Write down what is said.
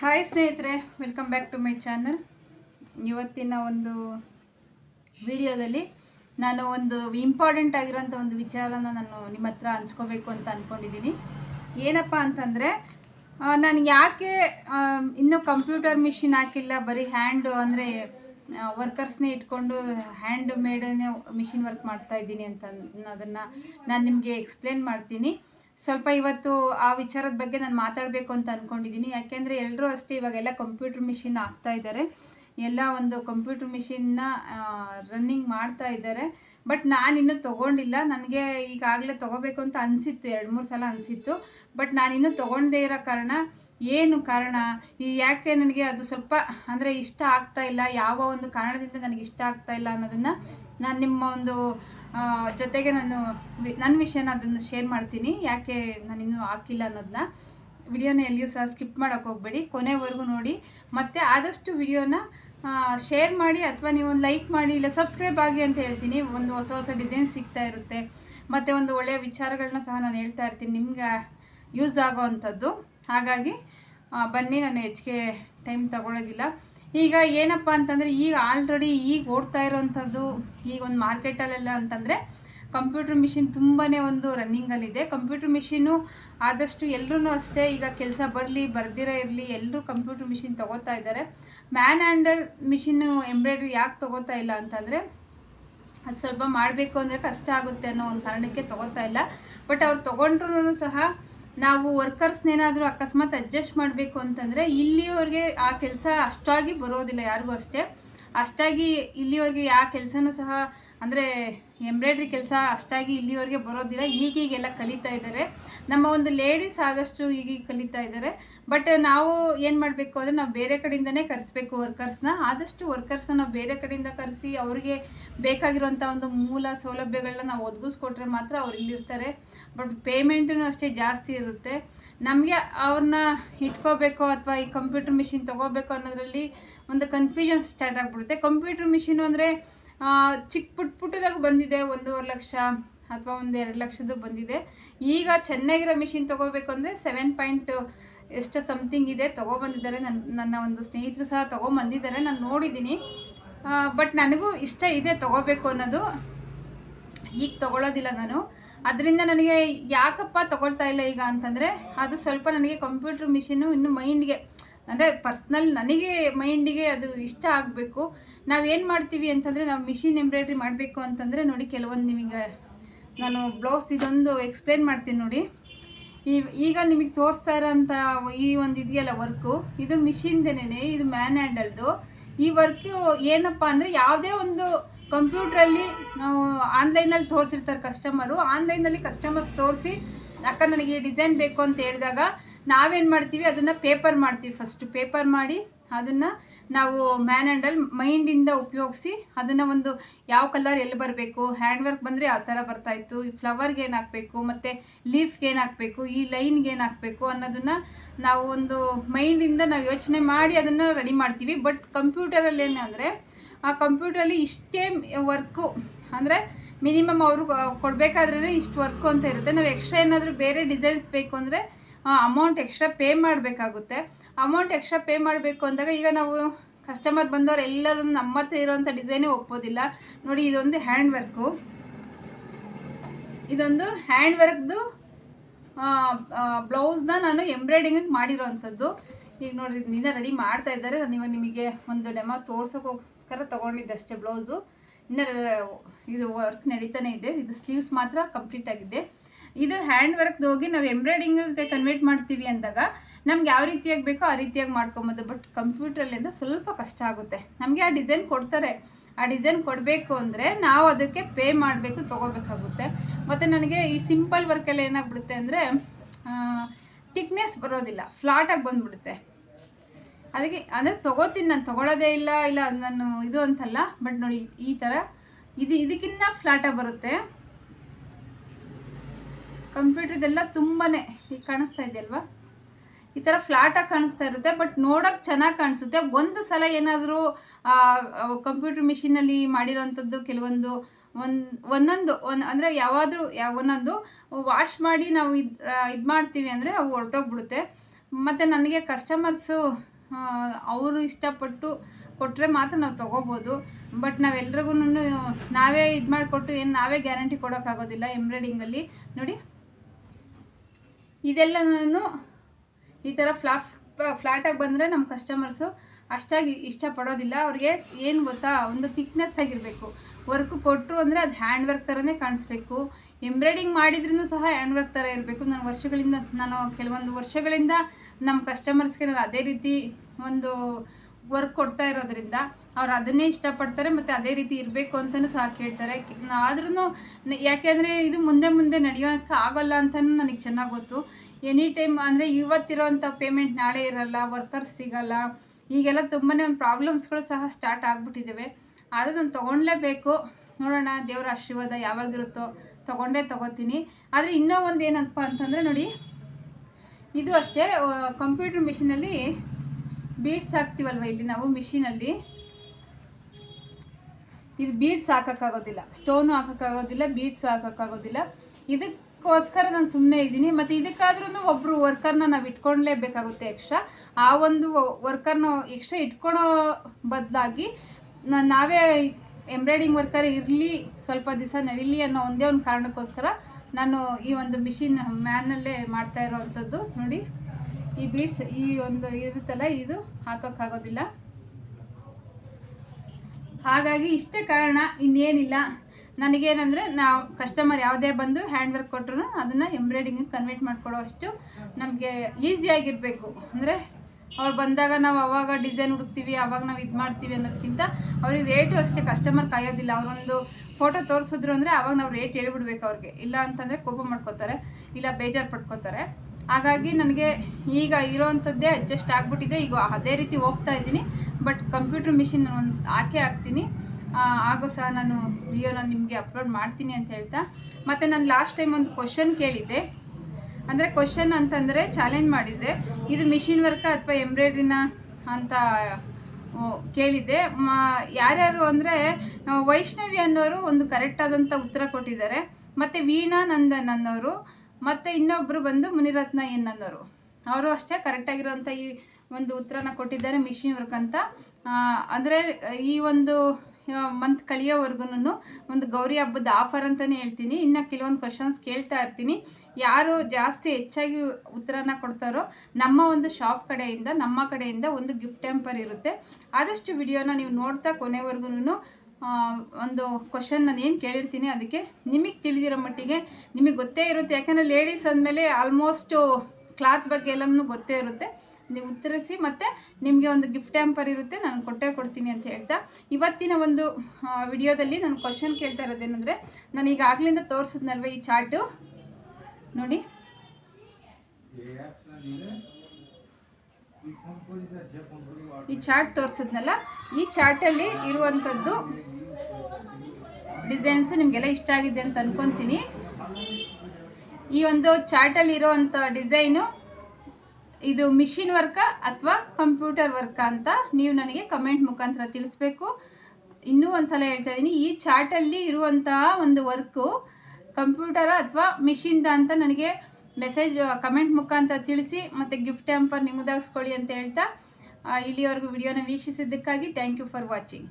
Hi ಸ್ನೇಹಿತರೆ welcome back to my channel ಇವತ್ತಿನ ಒಂದು ವಿಡಿಯೋದಲ್ಲಿ ನಾನು ಒಂದು ಇಂಪಾರ್ಟೆಂಟ್ ಆಗಿರೋಂಥ ಒಂದು ವಿಚಾರನ ನಾನು ನಿಮ್ಮ ಹತ್ರ ಹಂಚ್ಕೋಬೇಕು ಅಂತ ಅಂದ್ಕೊಂಡಿದ್ದೀನಿ ಏನಪ್ಪ ಅಂತಂದರೆ ನಾನು ಯಾಕೆ ಇನ್ನೂ ಕಂಪ್ಯೂಟರ್ ಮಿಷಿನ್ ಹಾಕಿಲ್ಲ, ಬರೀ ಹ್ಯಾಂಡು ಅಂದರೆ ವರ್ಕರ್ಸ್ನೇ ಇಟ್ಕೊಂಡು ಹ್ಯಾಂಡ್ ಮೇಡನ್ನೇ ಮಿಷಿನ್ ವರ್ಕ್ ಮಾಡ್ತಾ ಇದ್ದೀನಿ ಅಂತ ಅನ್ನೋದನ್ನು ನಾನು ನಿಮಗೆ ಎಕ್ಸ್ಪ್ಲೇನ್ ಮಾಡ್ತೀನಿ. ಸ್ವಲ್ಪ ಇವತ್ತು ಆ ವಿಚಾರದ ಬಗ್ಗೆ ನಾನು ಮಾತಾಡಬೇಕು ಅಂತ ಅಂದ್ಕೊಂಡಿದ್ದೀನಿ ಯಾಕೆಂದರೆ ಎಲ್ಲರೂ ಅಷ್ಟೇ ಇವಾಗೆಲ್ಲ ಕಂಪ್ಯೂಟರ್ ಮಿಷಿನ್ ಆಗ್ತಾ ಇದ್ದಾರೆ ಎಲ್ಲ ಒಂದು ಕಂಪ್ಯೂಟರ್ ಮಿಷಿನ್ನ ರನ್ನಿಂಗ್ ಮಾಡ್ತಾ ಇದ್ದಾರೆ ಬಟ್ ನಾನಿನ್ನೂ ತೊಗೊಂಡಿಲ್ಲ. ನನಗೆ ಈಗಾಗಲೇ ತೊಗೋಬೇಕು ಅಂತ ಅನಿಸಿತ್ತು. ಎರಡು ಮೂರು ಸಲ ಅನಿಸಿತ್ತು. ಬಟ್ ನಾನಿನ್ನೂ ತೊಗೊಂಡೇ ಇರೋ ಕಾರಣ ಏನು ಕಾರಣ? ಈ ಯಾಕೆ ನನಗೆ ಅದು ಸ್ವಲ್ಪ, ಅಂದರೆ ಇಷ್ಟ ಆಗ್ತಾ ಇಲ್ಲ. ಯಾವ ಒಂದು ಕಾರಣದಿಂದ ನನಗೆ ಇಷ್ಟ ಆಗ್ತಾ ಇಲ್ಲ ಅನ್ನೋದನ್ನು ನಾನು ನಿಮ್ಮ ಒಂದು ಜೊತೆಗೆ ನಾನು ನನ್ನ ವಿಷಯನ ಅದನ್ನು ಶೇರ್ ಮಾಡ್ತೀನಿ. ಯಾಕೆ ನಾನಿನ್ನೂ ಹಾಕಿಲ್ಲ ಅನ್ನೋದನ್ನ ವಿಡಿಯೋನ ಎಲ್ಲಿಯೂ ಸಹ ಸ್ಕಿಪ್ ಮಾಡೋಕೆ ಹೋಗಬೇಡಿ. ಕೊನೆವರೆಗೂ ನೋಡಿ. ಮತ್ತು ಆದಷ್ಟು ವಿಡಿಯೋನ ಶೇರ್ ಮಾಡಿ ಅಥವಾ ನೀವು ಒಂದು ಲೈಕ್ ಮಾಡಿ ಇಲ್ಲ ಸಬ್ಸ್ಕ್ರೈಬ್ ಆಗಿ ಅಂತ ಹೇಳ್ತೀನಿ. ಒಂದು ಹೊಸ ಹೊಸ ಡಿಸೈನ್ ಸಿಗ್ತಾ ಇರುತ್ತೆ. ಮತ್ತು ಒಂದು ಒಳ್ಳೆಯ ವಿಚಾರಗಳನ್ನ ಸಹ ನಾನು ಹೇಳ್ತಾ ಇರ್ತೀನಿ. ನಿಮ್ಗೆ ಯೂಸ್ ಆಗೋ ಅಂಥದ್ದು. ಹಾಗಾಗಿ ಬನ್ನಿ. ನಾನು ಹೆಚ್ಚಿಗೆ ಟೈಮ್ ತಗೊಳ್ಳೋದಿಲ್ಲ ಈಗ ಏನಪ್ಪ ಅಂತಂದರೆ ಈಗ ಆಲ್ರೆಡಿ ಈಗ ಓಡ್ತಾ ಇರೋವಂಥದ್ದು ಈಗ ಒಂದು ಮಾರ್ಕೆಟಲ್ಲೆಲ್ಲ ಅಂತಂದರೆ ಕಂಪ್ಯೂಟರ್ ಮಿಷಿನ್ ತುಂಬಾ ಒಂದು ರನ್ನಿಂಗಲ್ಲಿದೆ ಕಂಪ್ಯೂಟರ್ ಮಿಷಿನ್ನು ಆದಷ್ಟು ಎಲ್ಲರೂ ಅಷ್ಟೇ ಈಗ ಕೆಲಸ ಬರಲಿ, ಬರ್ದಿರ ಇರಲಿ ಎಲ್ಲರೂ ಕಂಪ್ಯೂಟರ್ ಮಿಷಿನ್ ತೊಗೋತಾ ಇದ್ದಾರೆ ಮ್ಯಾನ್ ಹ್ಯಾಂಡಲ್ ಮಿಷಿನ್ನು ಎಂಬ್ರಾಯ್ಡ್ರಿ ಯಾಕೆ ತೊಗೋತಾ ಇಲ್ಲ ಅಂತಂದರೆ ಅದು ಸ್ವಲ್ಪ ಮಾಡಬೇಕು ಅಂದರೆ ಕಷ್ಟ ಆಗುತ್ತೆ ಅನ್ನೋ ಒಂದು ಕಾರಣಕ್ಕೆ ತೊಗೋತಾ ಇಲ್ಲ. ಬಟ್ ಅವ್ರು ತೊಗೊಂಡ್ರು ಸಹ ನಾವು ವರ್ಕರ್ಸ್ನೇನಾದರೂ ಅಕಸ್ಮಾತ್ ಅಡ್ಜಸ್ಟ್ ಮಾಡಬೇಕು ಅಂತಂದರೆ ಇಲ್ಲಿವರೆಗೆ ಆ ಕೆಲಸ ಅಷ್ಟಾಗಿ ಬರೋದಿಲ್ಲ ಯಾರಿಗೂ ಅಷ್ಟೇ. ಅಷ್ಟಾಗಿ ಇಲ್ಲಿವರೆಗೆ ಯಾವ ಕೆಲಸನೂ ಸಹ ಅಂದರೆ ಎಂಬ್ರಾಯ್ಡ್ರಿ ಕೆಲಸ ಅಷ್ಟಾಗಿ ಇಲ್ಲಿವರೆಗೆ ಬರೋದಿಲ್ಲ, ಈಗೀಗೆಲ್ಲ ಕಲಿತಾ ಇದ್ದಾರೆ. ನಮ್ಮ ಒಂದು ಲೇಡೀಸ್ ಆದಷ್ಟು ಈಗೀಗ ಕಲಿತಾ ಇದ್ದಾರೆ. ಬಟ್ ನಾವು ಏನು ಮಾಡಬೇಕು ಅಂದರೆ ನಾವು ಬೇರೆ ಕಡೆಯಿಂದನೇ ಕರೆಸ್ಬೇಕು ವರ್ಕರ್ಸ್ನ ಆದಷ್ಟು ವರ್ಕರ್ಸ್ನ ನಾವು ಬೇರೆ ಕಡೆಯಿಂದ ಕರೆಸಿ ಅವರಿಗೆ ಬೇಕಾಗಿರುವಂಥ ಒಂದು ಮೂಲ ಸೌಲಭ್ಯಗಳನ್ನ ನಾವು ಒದಗಿಸ್ಕೊಟ್ರೆ ಮಾತ್ರ ಅವ್ರು ಇಲ್ಲಿರ್ತಾರೆ. ಬಟ್ ಪೇಮೆಂಟೂ ಅಷ್ಟೇ ಜಾಸ್ತಿ ಇರುತ್ತೆ. ನಮಗೆ ಅವ್ರನ್ನ ಇಟ್ಕೋಬೇಕು ಅಥವಾ ಈ ಕಂಪ್ಯೂಟರ್ ಮಿಷಿನ್ ತೊಗೋಬೇಕು ಅನ್ನೋದ್ರಲ್ಲಿ ಒಂದು ಕನ್ಫ್ಯೂಷನ್ ಸ್ಟಾರ್ಟ್ ಆಗಿಬಿಡುತ್ತೆ. ಕಂಪ್ಯೂಟರ್ ಮಿಷಿನು ಅಂದರೆ ಚಿಕ್ಕ ಪುಟ್ ಪುಟ್ಟದಾಗ ಬಂದಿದೆ, ಒಂದೂವರೆ ಲಕ್ಷ ಅಥವಾ ಒಂದು ಎರಡು ಲಕ್ಷದ್ದು ಬಂದಿದೆ. ಈಗ ಚೆನ್ನಾಗಿರೋ ಮಿಷಿನ್ ತೊಗೋಬೇಕು ಅಂದರೆ ಸೆವೆನ್ ಪಾಯಿಂಟ್ ಎಷ್ಟು ಸಮಥಿಂಗ್ ಇದೆ ತೊಗೊಬಂದಿದ್ದಾರೆ. ನನ್ನ ನನ್ನ ಒಂದು ಸ್ನೇಹಿತರು ಸಹ ತೊಗೊಂಬಂದಿದ್ದಾರೆ, ನಾನು ನೋಡಿದ್ದೀನಿ. ಬಟ್ ನನಗೂ ಇಷ್ಟ ಇದೆ ತೊಗೋಬೇಕು ಅನ್ನೋದು. ಈಗ ತೊಗೊಳೋದಿಲ್ಲ ನಾನು. ಅದರಿಂದ ನನಗೆ ಯಾಕಪ್ಪ ತೊಗೊಳ್ತಾ ಇಲ್ಲ ಈಗ ಅಂತಂದರೆ, ಅದು ಸ್ವಲ್ಪ ನನಗೆ ಕಂಪ್ಯೂಟ್ರ್ ಮಿಷಿನು ಇನ್ನು ಮೈಂಡ್ಗೆ ಅಂದರೆ ಪರ್ಸ್ನಲ್ ನನಗೆ ಮೈಂಡಿಗೆ ಅದು ಇಷ್ಟ ಆಗಬೇಕು. ನಾವೇನು ಮಾಡ್ತೀವಿ ಅಂತಂದರೆ ನಾವು ಮಿಷಿನ್ ಎಂಬ್ರಾಯ್ಡ್ರಿ ಮಾಡಬೇಕು ಅಂತಂದರೆ ನೋಡಿ ಕೆಲವೊಂದು ನಿಮಗೆ ನಾನು ಬ್ಲೌಸ್ ಇದೊಂದು ಎಕ್ಸ್ಪ್ಲೇನ್ ಮಾಡ್ತೀನಿ ನೋಡಿ. ಈಗ ನಿಮಗೆ ತೋರಿಸ್ತಾ ಇರೋಂಥ ಈ ಒಂದು ಇದೆಯಲ್ಲ ವರ್ಕು ಇದು ಮಿಷಿನ್ದೇನೆ ಇದು ಮ್ಯಾನ್ ಹ್ಯಾಂಡಲ್ದು ಈ ವರ್ಕು ಏನಪ್ಪ ಅಂದರೆ ಯಾವುದೇ ಒಂದು ಕಂಪ್ಯೂಟ್ರಲ್ಲಿ ನಾವು ಆನ್ಲೈನಲ್ಲಿ ತೋರಿಸಿರ್ತಾರೆ ಕಸ್ಟಮರು ಆನ್ಲೈನಲ್ಲಿ ಕಸ್ಟಮರ್ಸ್ ತೋರಿಸಿ, ಅಕ್ಕ, ನನಗೆ ಈ ಡಿಸೈನ್ ಬೇಕು ಅಂತ ಹೇಳಿದಾಗ ನಾವೇನು ಮಾಡ್ತೀವಿ, ಅದನ್ನು ಪೇಪರ್ ಮಾಡ್ತೀವಿ ಫಸ್ಟ್ ಪೇಪರ್ ಮಾಡಿ ಅದನ್ನು ನಾವು ಮ್ಯಾನ್ ಹ್ಯಾಂಡಲ್ ಮೈಂಡಿಂದ ಉಪಯೋಗಿಸಿ ಅದನ್ನು ಒಂದು ಯಾವ ಕಲರ್ ಎಲ್ಲಿ ಬರಬೇಕು ಹ್ಯಾಂಡ್ ವರ್ಕ್ ಬಂದರೆ ಯಾವ ಥರ ಬರ್ತಾಯಿತ್ತು ಈ ಫ್ಲವರ್ಗೆ ಏನು ಹಾಕಬೇಕು, ಮತ್ತು ಲೀಫ್ಗೆ ಏನು ಹಾಕಬೇಕು, ಈ ಲೈನ್ಗೆ ಏನು ಹಾಕಬೇಕು ಅನ್ನೋದನ್ನು ನಾವು ಒಂದು ಮೈಂಡಿಂದ ನಾವು ಯೋಚನೆ ಮಾಡಿ ಅದನ್ನು ರೆಡಿ ಮಾಡ್ತೀವಿ. ಬಟ್ ಕಂಪ್ಯೂಟರಲ್ಲಿ ಏನಂದರೆ ಆ ಕಂಪ್ಯೂಟ್ರಲ್ಲಿ ಇಷ್ಟೇ ವರ್ಕು ಅಂದರೆ ಮಿನಿಮಮ್ ಅವರು ಕೊಡಬೇಕಾದ್ರೇ ಇಷ್ಟು ವರ್ಕು ಅಂತ ಇರುತ್ತೆ. ನಾವು ಎಕ್ಸ್ಟ್ರಾ ಏನಾದರೂ ಬೇರೆ ಡಿಸೈನ್ಸ್ ಬೇಕು ಅಂದರೆ ಅಮೌಂಟ್ ಎಕ್ಸ್ಟ್ರಾ ಪೇ ಮಾಡಬೇಕಾಗುತ್ತೆ. ಅಮೌಂಟ್ ಎಕ್ಸ್ಟ್ರಾ ಪೇ ಮಾಡಬೇಕು ಅಂದಾಗ ಈಗ ನಾವು ಕಸ್ಟಮರ್ ಬಂದವರು ಎಲ್ಲರೂ ನಮ್ಮ ಹತ್ರ ಇರೋವಂಥ ಡಿಸೈನೇ ಒಪ್ಪೋದಿಲ್ಲ. ನೋಡಿ ಇದೊಂದು ಹ್ಯಾಂಡ್ ವರ್ಕು ಇದೊಂದು ಹ್ಯಾಂಡ್ ವರ್ಕ್ದು ಬ್ಲೌಸ್ನ ನಾನು ಎಂಬ್ರಾಯ್ಡಿಂಗ್ ಮಾಡಿರೋವಂಥದ್ದು. ಈಗ ನೋಡಿ ಇದನ್ನ ರೆಡಿ ಮಾಡ್ತಾ ಇದ್ದಾರೆ. ನಾನು ಇವಾಗ ನಿಮಗೆ ಒಂದು ಡೆಮೋ ತೋರ್ಸೋಕ್ಕೋಸ್ಕರ ತೊಗೊಂಡಿದ್ದಷ್ಟೇ ಬ್ಲೌಸು ಇನ್ನು, ಇದು ವರ್ಕ್ ನಡೀತಾನೆ ಇದೆ. ಇದು ಸ್ಲೀವ್ಸ್ ಮಾತ್ರ ಕಂಪ್ಲೀಟ್ ಆಗಿದೆ. ಇದು ಹ್ಯಾಂಡ್ ವರ್ಕ್ದು ಹೋಗಿ ನಾವು ಎಂಬ್ರಾಯ್ಡಿಂಗ್ಗೆ ಕನ್ವರ್ಟ್ ಮಾಡ್ತೀವಿ ಅಂದಾಗ ನಮ್ಗೆ ಯಾವ ರೀತಿಯಾಗಿ ಬೇಕೋ ಆ ರೀತಿಯಾಗಿ ಮಾಡ್ಕೊಬೋದು. ಬಟ್ ಕಂಪ್ಯೂಟ್ರಲ್ಲಿಂದ ಸ್ವಲ್ಪ ಕಷ್ಟ ಆಗುತ್ತೆ. ನಮಗೆ ಆ ಡಿಸೈನ್ ಕೊಡ್ತಾರೆ. ಆ ಡಿಸೈನ್ ಕೊಡಬೇಕು ಅಂದರೆ ನಾವು ಅದಕ್ಕೆ ಪೇ ಮಾಡಬೇಕು, ತೊಗೋಬೇಕಾಗುತ್ತೆ. ಮತ್ತು ನನಗೆ ಈ ಸಿಂಪಲ್ ವರ್ಕೆಲ್ಲ ಏನಾಗ್ಬಿಡುತ್ತೆ ಅಂದರೆ ಥಿಕ್ನೆಸ್ ಬರೋದಿಲ್ಲ. ಫ್ಲಾಟಾಗಿ ಬಂದ್ಬಿಡುತ್ತೆ. ಅದಕ್ಕೆ ಅಂದರೆ ತೊಗೋತೀನಿ, ನಾನು ತೊಗೊಳೋದೇ ಇಲ್ಲ ಇಲ್ಲ, ನಾನು ಇದು ಅಂತಲ್ಲ. ಬಟ್ ನೋಡಿ ಈ ಥರ ಇದು ಇದಕ್ಕಿಂತ ಫ್ಲಾಟಾಗಿ ಬರುತ್ತೆ. ಕಂಪ್ಯೂಟರ್ದೆಲ್ಲ ತುಂಬಾ ಈಗ ಕಾಣಿಸ್ತಾ ಇದೆಯಲ್ವಾ ಈ ಥರ ಫ್ಲಾಟಾಗಿ ಕಾಣಿಸ್ತಾ ಇರುತ್ತೆ ಬಟ್ ನೋಡೋಕ್ಕೆ ಚೆನ್ನಾಗಿ ಕಾಣಿಸುತ್ತೆ. ಒಂದು ಸಲ ಏನಾದರೂ ಕಂಪ್ಯೂಟರ್ ಮಿಷಿನಲ್ಲಿ ಮಾಡಿರೋವಂಥದ್ದು ಕೆಲವೊಂದು, ಒಂದು, ಒಂದೊಂದು ಒನ್ ಅಂದರೆ ಯಾವಾದರೂ ಯಾವ ಒಂದೊಂದು ವಾಶ್ ಮಾಡಿ ನಾವು ಇದು ಇದು ಮಾಡ್ತೀವಿ ಅಂದರೆ ಅವು ಹೊರಟೋಗ್ಬಿಡುತ್ತೆ. ಮತ್ತು ನನಗೆ ಕಸ್ಟಮರ್ಸು ಅವರು ಇಷ್ಟಪಟ್ಟು ಕೊಟ್ಟರೆ ಮಾತ್ರ ನಾವು ತೊಗೋಬೋದು. ಬಟ್ ನಾವೆಲ್ರಿಗೂ ನಾವೇ ಇದು ಮಾಡಿಕೊಟ್ಟು ಏನು ನಾವೇ ಗ್ಯಾರಂಟಿ ಕೊಡೋಕ್ಕಾಗೋದಿಲ್ಲ ಎಂಬ್ರಾಯ್ಡಿಂಗಲ್ಲಿ ನೋಡಿ. ಇದೆಲ್ಲ ನಾನು ಈ ಥರ ಫ್ಲಾಟ್ ಫ್ಲಾಟಾಗಿ ಬಂದರೆ ನಮ್ಮ ಕಸ್ಟಮರ್ಸು ಅಷ್ಟಾಗಿ ಇಷ್ಟಪಡೋದಿಲ್ಲ. ಅವ್ರಿಗೆ ಏನು ಗೊತ್ತಾ, ಒಂದು ಥಿಕ್ನೆಸ್ ಆಗಿರಬೇಕು. ವರ್ಕ್ ಕೊಟ್ಟರು ಅಂದರೆ ಅದು ಹ್ಯಾಂಡ್ ವರ್ಕ್ ಥರನೇ ಕಾಣಿಸ್ಬೇಕು. ಎಂಬ್ರಾಯ್ಡಿಂಗ್ ಮಾಡಿದ್ರೂ ಸಹ ಹ್ಯಾಂಡ್ ವರ್ಕ್ ಥರ ಇರಬೇಕು. ನಾನು ವರ್ಷಗಳಿಂದ, ನಾನು ಕೆಲವೊಂದು ವರ್ಷಗಳಿಂದ ನಮ್ಮ ಕಸ್ಟಮರ್ಸ್ಗೆ ನಾನು ಅದೇ ರೀತಿ ಒಂದು ವರ್ಕ್ ಕೊಡ್ತಾ ಇರೋದ್ರಿಂದ ಅವ್ರು ಅದನ್ನೇ ಇಷ್ಟಪಡ್ತಾರೆ ಮತ್ತು ಅದೇ ರೀತಿ ಇರಬೇಕು ಅಂತಲೂ ಸಹ ಕೇಳ್ತಾರೆ. ಆದ್ರೂ ಯಾಕೆಂದರೆ ಇದು ಮುಂದೆ ಮುಂದೆ ನಡೆಯೋಕ್ಕೆ ಆಗೋಲ್ಲ ಅಂತಲೂ ನನಗೆ ಚೆನ್ನಾಗಿ ಗೊತ್ತು. ಎನಿ ಟೈಮ್ ಅಂದರೆ ಇವತ್ತಿರೋಂಥ ಪೇಮೆಂಟ್ ನಾಳೆ ಇರಲ್ಲ ವರ್ಕರ್ಸ್ ಸಿಗಲ್ಲ, ಈಗೆಲ್ಲ ತುಂಬಾ ಪ್ರಾಬ್ಲಮ್ಸ್ಗಳು ಸಹ ಸ್ಟಾರ್ಟ್ ಆಗಿಬಿಟ್ಟಿದ್ದಾವೆ ಆದರೂ ನಾನು ತೊಗೊಳ್ಲೇಬೇಕು ನೋಡೋಣ ದೇವರ ಆಶೀರ್ವಾದ ಯಾವಾಗಿರುತ್ತೋ ತೊಗೊಂಡೇ ತೊಗೋತೀನಿ. ಆದರೆ ಇನ್ನೂ ಒಂದು ಏನಪ್ಪ ಅಂತಂದರೆ ನೋಡಿ, ಇದು ಅಷ್ಟೇ ಕಂಪ್ಯೂಟರ್ ಮಿಷಿನಲ್ಲಿ ಬೀಡ್ಸ್ ಹಾಕ್ತೀವಲ್ವ ಇಲ್ಲಿ ನಾವು ಮಿಷಿನಲ್ಲಿ ಇದು ಬೀಡ್ಸ್ ಹಾಕೋಕ್ಕಾಗೋದಿಲ್ಲ. ಸ್ಟೋನು ಹಾಕೋಕ್ಕಾಗೋದಿಲ್ಲ ಬೀಡ್ಸ್ ಹಾಕೋಕ್ಕಾಗೋದಿಲ್ಲ. ಇದಕ್ಕೋಸ್ಕರ ನಾನು ಸುಮ್ಮನೆ ಇದ್ದೀನಿ. ಮತ್ತು ಇದಕ್ಕಾದ್ರೂ ಒಬ್ಬರು ವರ್ಕರ್ನ ನಾವು ಇಟ್ಕೊಳ್ಲೇಬೇಕಾಗುತ್ತೆ ಎಕ್ಸ್ಟ್ರಾ ಆ ಒಂದು ವರ್ಕರ್ನ ಎಕ್ಸ್ಟ್ರಾ ಇಟ್ಕೊಳೋ ಬದಲಾಗಿ ನಾವೇ ಎಂಬ್ರಾಯ್ಡಿಂಗ್ ವರ್ಕರ್ ಇರಲಿ, ಸ್ವಲ್ಪ ದಿವಸ ನಡೀಲಿ ಅನ್ನೋ ಒಂದೇ ಒಂದು ಕಾರಣಕ್ಕೋಸ್ಕರ ನಾನು ಈ ಒಂದು ಮಿಷಿನ್ ಮ್ಯಾನಲ್ಲೇ ಮಾಡ್ತಾ ಇರೋವಂಥದ್ದು ನೋಡಿ. ಈ ಬೀಡ್ಸ್ ಈ ಒಂದು ಇರುತ್ತಲ್ಲ, ಇದು ಹಾಕೋಕ್ಕಾಗೋದಿಲ್ಲ. ಹಾಗಾಗಿ ಇಷ್ಟೇ ಕಾರಣ, ಇನ್ನೇನಿಲ್ಲ. ನನಗೇನಂದರೆ, ನಾವು ಕಸ್ಟಮರ್ ಯಾವುದೇ ಬಂದು ಹ್ಯಾಂಡ್ ವರ್ಕ್ ಕೊಟ್ಟರು ಅದನ್ನು ಎಂಬ್ರಾಯ್ಡಿಂಗ್ ಕನ್ವರ್ಟ್ ಮಾಡಿಕೊಡೋ ಅಷ್ಟು ನಮಗೆ ಈಸಿಯಾಗಿರಬೇಕು ಅಂದರೆ, ಅವ್ರು ಬಂದಾಗ ನಾವು ಅವಾಗ ಡಿಸೈನ್ ಹುಡುಕ್ತೀವಿ, ಅವಾಗ ನಾವು ಇದು ಮಾಡ್ತೀವಿ ಅನ್ನೋದಕ್ಕಿಂತ ಅವ್ರಿಗೆ ರೇಟು ಅಷ್ಟೇ ಕಸ್ಟಮರ್ ಕಾಯೋದಿಲ್ಲ. ಅವರೊಂದು ಫೋಟೋ ತೋರಿಸಿದ್ರು ಅಂದರೆ ಅವಾಗ ನಾವು ರೇಟ್ ಹೇಳ್ಬಿಡ್ಬೇಕು ಅವ್ರಿಗೆ. ಇಲ್ಲ ಅಂತಂದರೆ ಕೋಪ ಮಾಡ್ಕೋತಾರೆ, ಇಲ್ಲ ಬೇಜಾರು ಪಡ್ಕೋತಾರೆ ಹಾಗಾಗಿ ನನಗೆ ಈಗ ಇರೋವಂಥದ್ದೇ ಅಡ್ಜಸ್ಟ್ ಆಗಿಬಿಟ್ಟಿದೆ. ಈಗ ಅದೇ ರೀತಿ ಹೋಗ್ತಾ ಇದ್ದೀನಿ. ಬಟ್ ಕಂಪ್ಯೂಟರ್ ಮಿಷಿನ್ ಒಂದು ಹಾಕೇ ಹಾಕ್ತೀನಿ. ಆಗೋ ಸಹ ನಾನು ವಿಡಿಯೋನ ನಿಮಗೆ ಅಪ್ಲೋಡ್ ಮಾಡ್ತೀನಿ ಅಂತ ಹೇಳ್ತಾ. ಮತ್ತು ನಾನು ಲಾಸ್ಟ್ ಟೈಮ್ ಒಂದು ಕ್ವಶನ್ ಕೇಳಿದ್ದೆ. ಅಂದರೆ ಕ್ವಶನ್ ಅಂತಂದರೆ ಚಾಲೆಂಜ್ ಮಾಡಿದ್ದೆ. ಇದು ಮಿಷಿನ್ ವರ್ಕ ಅಥವಾ ಎಂಬ್ರಾಯ್ಡ್ರಿನ ಅಂತ ಕೇಳಿದ್ದೆ. ಯಾರ್ಯಾರು ಅಂದರೆ, ವೈಷ್ಣವಿ ಅನ್ನೋರು ಒಂದು ಕರೆಕ್ಟಾದಂಥ ಉತ್ತರ ಕೊಟ್ಟಿದ್ದಾರೆ. ಮತ್ತು ವೀಣಾ ನಂದನ್ ಅನ್ನೋರು ಮತ್ತು ಇನ್ನೊಬ್ಬರು ಬಂದು ಮುನಿರತ್ನ ಎನ್ ಅನ್ನೋರು ಅವರು ಅಷ್ಟೇ ಕರೆಕ್ಟಾಗಿರೋಂಥ ಈ ಒಂದು ಉತ್ತರನ ಕೊಟ್ಟಿದ್ದಾರೆ ಮಿಷಿನ್ ವರ್ಕ್ ಅಂತ ಅಂದರೆ ಈ ಒಂದು ಮಂತ್ ಕಳಿಯೋವರೆಗೂ ಒಂದು ಗೌರಿ ಹಬ್ಬದ ಆಫರ್ ಅಂತಲೇ ಹೇಳ್ತೀನಿ. ಇನ್ನು ಕೆಲವೊಂದು ಕ್ವಶನ್ಸ್ ಕೇಳ್ತಾ ಇರ್ತೀನಿ. ಯಾರು ಜಾಸ್ತಿ ಹೆಚ್ಚಾಗಿ ಉತ್ತರನ ಕೊಡ್ತಾರೋ ನಮ್ಮ ಒಂದು ಶಾಪ್ ಕಡೆಯಿಂದ, ನಮ್ಮ ಕಡೆಯಿಂದ ಒಂದು ಗಿಫ್ಟ್ ಟೆಂಪರ್ ಇರುತ್ತೆ. ಆದಷ್ಟು ವಿಡಿಯೋನ ನೀವು ನೋಡ್ತಾ ಕೊನೆವರೆಗೂ ಒಂದು ಕ್ವಶನ್ ನಾನು ಏನು ಕೇಳಿರ್ತೀನಿ ಅದಕ್ಕೆ ನಿಮಗೆ ತಿಳಿದಿರೋ ಮಟ್ಟಿಗೆ ನಿಮಗೆ ಗೊತ್ತೇ ಇರುತ್ತೆ. ಯಾಕಂದರೆ ಲೇಡೀಸ್ ಅಂದಮೇಲೆ ಆಲ್ಮೋಸ್ಟು ಕ್ಲಾತ್ ಬಗ್ಗೆ ಎಲ್ಲನೂ ಗೊತ್ತೇ ಇರುತ್ತೆ. ನೀವು ಉತ್ತರಿಸಿ ಮತ್ತು ನಿಮಗೆ ಒಂದು ಗಿಫ್ಟ್ ಟ್ಯಾಂಪರ್ ಇರುತ್ತೆ, ನಾನು ಕೊಟ್ಟೇ ಕೊಡ್ತೀನಿ ಅಂತ ಹೇಳ್ತಾ. ಇವತ್ತಿನ ಒಂದು ವಿಡಿಯೋದಲ್ಲಿ ನಾನು ಕ್ವಶನ್ ಕೇಳ್ತಾ ಇರೋದೇನೆಂದರೆ ನಾನು ಈಗ ಆಗ್ಲಿಂದ ತೋರಿಸಿದ್ನಲ್ವ ಈ ಚಾರ್ಟು ನೋಡಿ. ಈ ಚಾರ್ಟ್ ತೋರಿಸಿದ್ನಲ್ಲ, ಈ ಚಾರ್ಟಲ್ಲಿ ಇರುವಂಥದ್ದು ಡಿಸೈನ್ಸು ನಿಮಗೆಲ್ಲ ಇಷ್ಟ ಆಗಿದೆ ಅಂತ ಅಂದ್ಕೊತೀನಿ ಈ ಒಂದು ಚಾರ್ಟಲ್ಲಿ ಇರೋವಂಥ ಡಿಸೈನು, ಇದು ಮಿಷಿನ್ ವರ್ಕ ಅಥವಾ ಕಂಪ್ಯೂಟರ್ ವರ್ಕ ಅಂತ ನೀವು ನನಗೆ ಕಮೆಂಟ್ ಮುಖಾಂತರ ತಿಳಿಸ್ಬೇಕು. ಇನ್ನೂ ಒಂದ್ಸಲ ಹೇಳ್ತಾ ಇದ್ದೀನಿ ಈ ಚಾರ್ಟಲ್ಲಿ ಇರುವಂತಹ ಒಂದು ವರ್ಕು ಕಂಪ್ಯೂಟರ್ ಅಥವಾ ಮಿಷಿನ್ದ ಅಂತ ನನಗೆ ಮೆಸೇಜ್ ಕಮೆಂಟ್ ಮುಖಾಂತರ ತಿಳಿಸಿ ಮತ್ತು ಗಿಫ್ಟ್ ಟ್ಯಾಂಪರ್ ನಿಮ್ಮದಾಗಿಸ್ಕೊಳ್ಳಿ ಅಂತ ಹೇಳ್ತಾ ಇಲ್ಲಿವರೆಗೂ ವಿಡಿಯೋನ ವೀಕ್ಷಿಸಿದ್ದಕ್ಕಾಗಿ ಥ್ಯಾಂಕ್ ಯು ಫಾರ್ ವಾಚಿಂಗ್